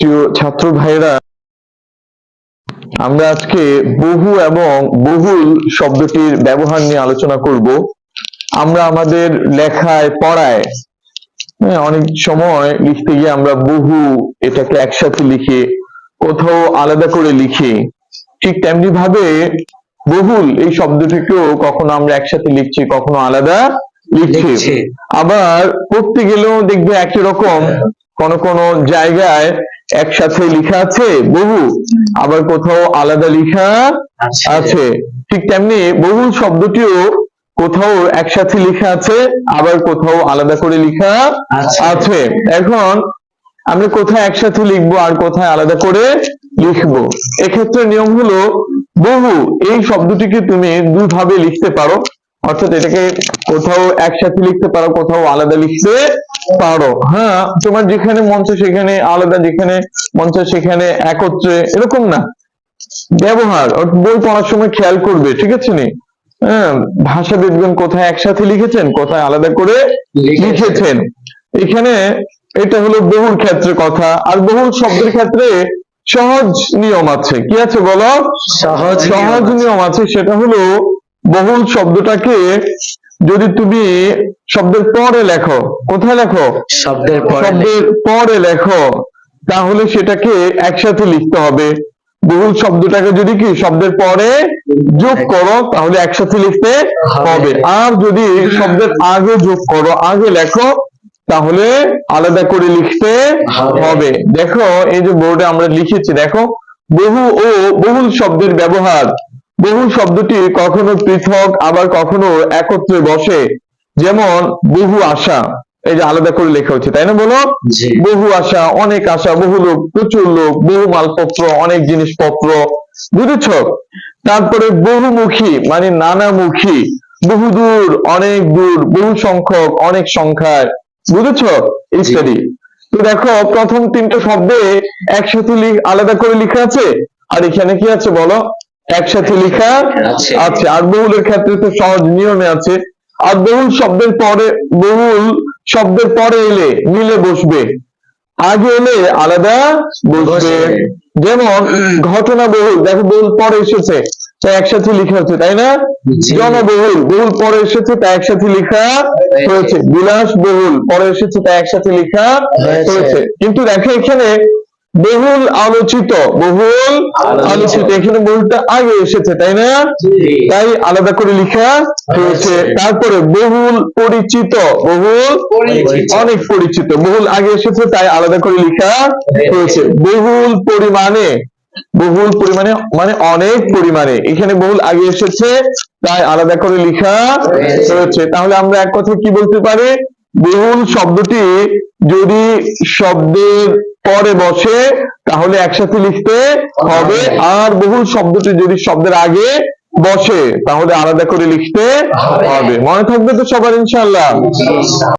প্রিয় ছাত্র ভাইরা আমরা আজকে বহু এবং বহুল শব্দটির ব্যবহার নিয়ে আলোচনা করব আমরা আমাদের লেখায় পড়ায় হ্যাঁ, অনেক সময় লিখতে গিয়ে আমরা বহু এটাকে একসাথে লিখি কোথাও আলাদা করে লিখি ঠিক তেমনি ভাবে বহুল এই শব্দটিকেও কখনো আমরা একসাথে লিখছি কখনো আলাদা লিখছি। আবার পড়তে গেলেও দেখবে একই রকম কোন কোন জায়গায় একসাথে লেখা আছে? বহু। আবার কোথাও আলাদা লেখা আছে। ঠিক তেমনি বহুল শব্দটিও কোথাও একসাথে লেখা আছে আবার কোথাও আলাদা করে লেখা আছে। আছে। এখন আমরা কোথায় একসাথে লিখব আর কোথায় আলাদা করে লিখব? এক্ষেত্রে নিয়ম হলো বহু এই শব্দটিকে তুমি দুভাবে লিখতে পারো। অর্থাৎ এটাকে কোথাও একসাথে লিখতে পারো কোথাও আলাদা লিখতে পারো। হ্যাঁ তোমার যেখানে মন চায় সেখানে আলাদা যেখানে মন চায় সেখানে একত্রে এরকম না। ব্যবহার বই পড়ার সময় খেয়াল করবে ঠিক আছে নি? হ্যাঁ ভাষাবিদগণ কোথায় একসাথে লিখেছেন কোথায় আলাদা করে লিখেছেন। লিখেছেন। এখানে এটা হলো বহুল ক্ষেত্রে কথা আর বহুল শব্দের ক্ষেত্রে সহজ নিয়ম আছে। কি আছে বলো? সহজ সহজ নিয়ম আছে সেটা হলো বহুল শব্দটাকে যদি তুমি শব্দের পরে লেখো কোথায় লেখো? শব্দের পরে শব্দের পরে লেখো তাহলে সেটাকে একসাথে লিখতে হবে। বহুল শব্দটাকে যদি কি শব্দের পরে যোগ করো তাহলে একসাথে লিখতে হবে। আর যদি শব্দের আগে যোগ করো আগে লেখো তাহলে আলাদা করে লিখতে। হবে। দেখো এই যে বোর্ডে আমরা লিখেছি দেখো বহু ও বহুল শব্দের ব্যবহার। বহুল শব্দটি কখনো পৃথক আবার কখনো একত্রে বসে। যেমন বহু আশা। এই যে আলাদা করে লেখা হচ্ছে তাই না বলো? বহু আশা অনেক আশা বহু লোক প্রচুর লোক বহু মালপত্র অনেক জিনিসপত্র। বুঝেছ? তারপরে বহুমুখী মানে নানামুখী। বহুদূর অনেক দূর বহু সংখ্যক অনেক সংখ্যায়। বুঝেছ? ইত্যাদি তো দেখো প্রথম তিনটা শব্দে একসাথে আলাদা করে লেখা আছে। আর এখানে কি আছে বলো? একসাথে লেখা আছে। আর বহুলের ক্ষেত্রে তো সহজ নিয়মে আছে আর বহুল শব্দের পরে বহুল শব্দের পরে এলে মিলে বসবে আগে এলে আলাদা বসবে। যেমন ঘটনা বহুল দেখো বহুল পরে এসেছে তাই একসাথে লেখা হচ্ছে তাই না। জনবহুল বহুল পরে এসেছে তাই একসাথে লেখা হয়েছে বিলাস বহুল পরে এসেছে তাই একসাথে লেখা। হয়েছে কিন্তু দেখো এখানে বহুল আলোচিত বহুল আলোচিত। এখানে বহুলটা আগে এসেছে তাই না? তাই আলাদা করে লেখা হয়েছে। তারপরে বহুল পরিচিত বহুল অনেক পরিচিত। বহুল আগে এসেছে তাই আলাদা করে লেখা হয়েছে। বহুল পরিমাণে বহুল পরিমাণে মানে অনেক পরিমাণে। এখানে বহুল আগে এসেছে তাই আলাদা করে লিখা। হয়েছে। তাহলে আমরা এক কথা কি বলতে পারি? বহুল শব্দটি যদি শব্দের পরে বসে তাহলে একসাথে লিখতে হবে আর বহুল শব্দটি যদি শব্দের আগে বসে তাহলে আলাদা করে লিখতে হবে। মনে থাকবে তো সবার ইনশাল্লাহ